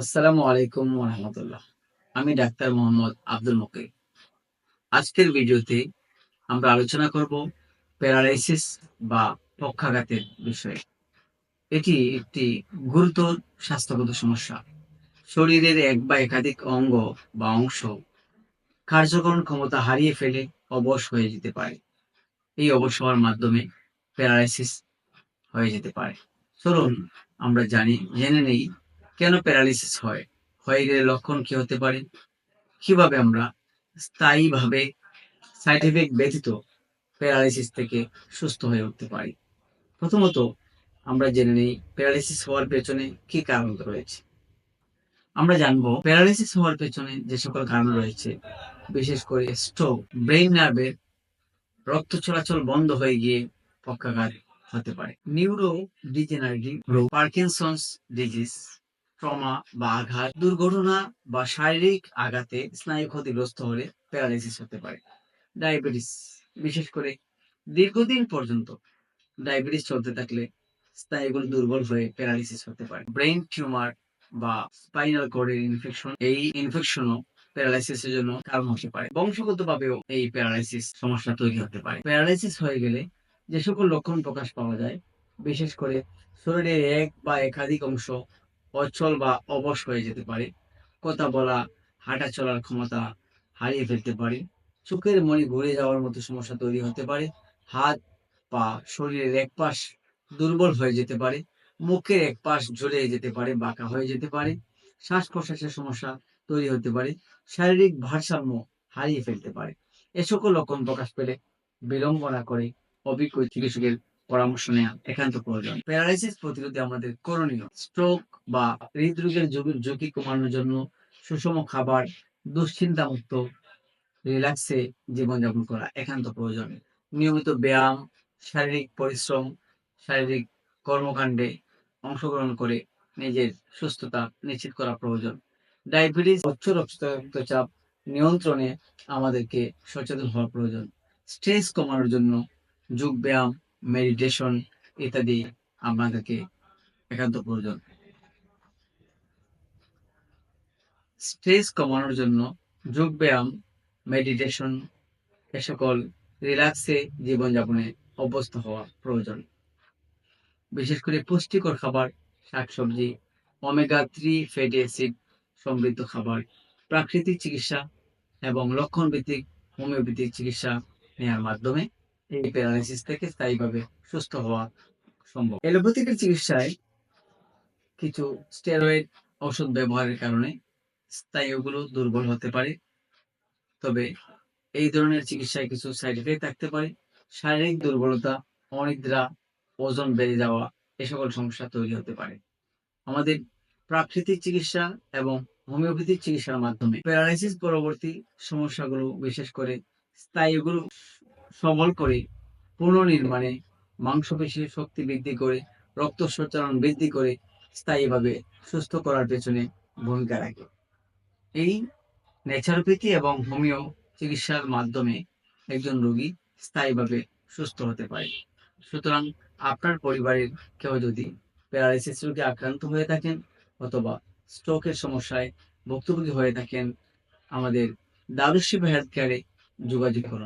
আসসালামু আলাইকুম রহমতুল্লাহ। আমি ডাক্তার মোহাম্মদ আব্দুল মুকির আজকের ভিডিওতে আমরা আলোচনা করব প্যারালাইসিস বা পক্ষাঘাতের বিষয়ে। এটি একটি গুরুতর স্বাস্থ্যগত সমস্যা। শরীরের এক বা একাধিক অঙ্গ বা অংশ কার্যকরণ ক্ষমতা হারিয়ে ফেলে অবশ হয়ে যেতে পারে। এই অবশ হওয়ার মাধ্যমে প্যারালাইসিস হয়ে যেতে পারে। চলুন, আমরা জানি, জেনে নেই কেন প্যারালিসিস হয়? হয়ে গেলে লক্ষণ কি হতে পারে? কীভাবে আমরা স্থায়ীভাবে সাইড এফেক্ট ব্যতীত প্যারালিসিস থেকে সুস্থ হয়ে উঠতে পারি? প্রথমত আমরা জেনে নেই প্যারালিসিস হওয়ার পেছনে কি কারণ রয়েছে। আমরা জানব প্যারালিসিস হওয়ার পেছনে যে সকল কারণ রয়েছে, বিশেষ করে স্ট্রোক ব্রেইন নার্ভের রক্ত চলাচল বন্ধ হয়ে গিয়ে পক্ষাঘাত হতে পারে। Neuro degenerative Parkinson's disease trauma বা আঘাত, দুর্ঘটনা বা শারীরিক আঘাতে স্নায়ু ক্ষতিগ্রস্ত হলে প্যারালাইসিস হতে পারে। ডায়াবেটিস, বিশেষ করে দীর্ঘদিন পর্যন্ত ডায়াবেটিস চলতে থাকলে স্নায়ুগুলো দুর্বল হয়ে প্যারালাইসিস হতে পারে। ব্রেইন টিউমার বা স্পাইনাল কর্ডের ইনফেকশন, এই ইনফেকশনও প্যারালাইসিসের জন্য কারণ হতে পারে। বংশগতভাবেও এই প্যারালাইসিস সমস্যা তৈরি হতে পারে। প্যারালাইসিস হয়ে গেলে যে সকল লক্ষণ প্রকাশ পাওয়া যায়, বিশেষ করে শরীরের এক বা একাধিক অংশ অচল বা অবশ হয়ে যেতে পারে। কথা বলা, হাঁটা চলার ক্ষমতা হারিয়ে ফেলতে পারে। চোখের মনি ঘুরে যাওয়ার মতো সমস্যা তৈরি হতে পারে। হাত, পা, শরীরের এক পাশ দুর্বল হয়ে যেতে পারে। মুখের এক পাশ ঝরে যেতে পারে, বাঁকা হয়ে যেতে পারে। শ্বাস প্রশ্বাসের সমস্যা তৈরি হতে পারে। শারীরিক ভারসাম্য হারিয়ে ফেলতে পারে। এ সকল লক্ষণ প্রকাশ পেলে বিড়ম্বনা করে অভিজ্ঞ চিকিৎসকের পরামর্শ নেওয়া একান্ত প্রয়োজন। প্যারালাইসিস প্রতিরোধে আমাদের করণীয় স্ট্রোক বা হৃদরোগের ঝুঁকি কমানোর জন্য সুষম খাবার দুশ্চিন্তা মুক্ত রিল্যাক্সে জীবনযাপন করা একান্ত প্রয়োজন। নিয়মিত ব্যায়াম, শারীরিক পরিশ্রম, শারীরিক কর্মকাণ্ডে অংশগ্রহণ করে নিজের সুস্থতা নিশ্চিত করা প্রয়োজন। ডায়াবেটিস, উচ্চ রক্তচাপ নিয়ন্ত্রণে আমাদেরকে সচেতন হওয়া প্রয়োজন। স্ট্রেস কমানোর জন্য যোগ ব্যায়াম মেডিটেশন ইত্যাদি আপনাদেরকে একান্ত প্রয়োজন। স্ট্রেস কমানোর জন্য যোগ ব্যায়াম মেডিটেশন এ সকল রিল্যাক্সে জীবনযাপনে অভ্যস্ত হওয়া প্রয়োজন। বিশেষ করে পুষ্টিকর খাবার, শাকসবজি ওমেগা থ্রি ফ্যাটি অ্যাসিড সমৃদ্ধ খাবার, প্রাকৃতিক চিকিৎসা এবং লক্ষণ ভিত্তিক হোমিওপ্যাথিক চিকিৎসা নেওয়ার মাধ্যমে এই প্যারালাইসিস থেকে স্থায়ীভাবে সুস্থ হওয়া সম্ভব। এলোপ্যাথিকের চিকিৎসায় কিছু স্টেরয়েড ওষুধ ব্যবহারের কারণে স্নায়ুগুলো দুর্বল হতে পারে। তবে এই ধরনের চিকিৎসায় কিছু সাইড এফেক্ট থাকতে পারে। শারীরিক দুর্বলতা, অনিদ্রা, ওজন বেড়ে যাওয়া, এ সকল সমস্যা তৈরি হতে পারে। আমাদের প্রাকৃতিক চিকিৎসা এবং হোমিওপ্যাথিক চিকিৎসার মাধ্যমে প্যারালাইসিস পরবর্তী সমস্যাগুলো বিশেষ করে স্নায়ুগুলো সবল করে পুনর্নির্মাণে মাংসপেশির শক্তি বৃদ্ধি করে রক্ত সঞ্চালন বৃদ্ধি করে স্থায়ীভাবে সুস্থ করার পেছনে ভূমিকা রাখে। এই ন্যাচারোপ্যাথি এবং হোমিও চিকিৎসার মাধ্যমে একজন রোগী স্থায়ীভাবে সুস্থ হতে পারে। সুতরাং আপনার পরিবারের কেউ যদি প্যারালাইসিস রোগে আক্রান্ত হয়ে থাকেন অথবা স্ট্রোকের সমস্যায় ভুক্তভোগী হয়ে থাকেন, আমাদের দারুশিবা হেলথ কেয়ারে যোগাযোগ করুন।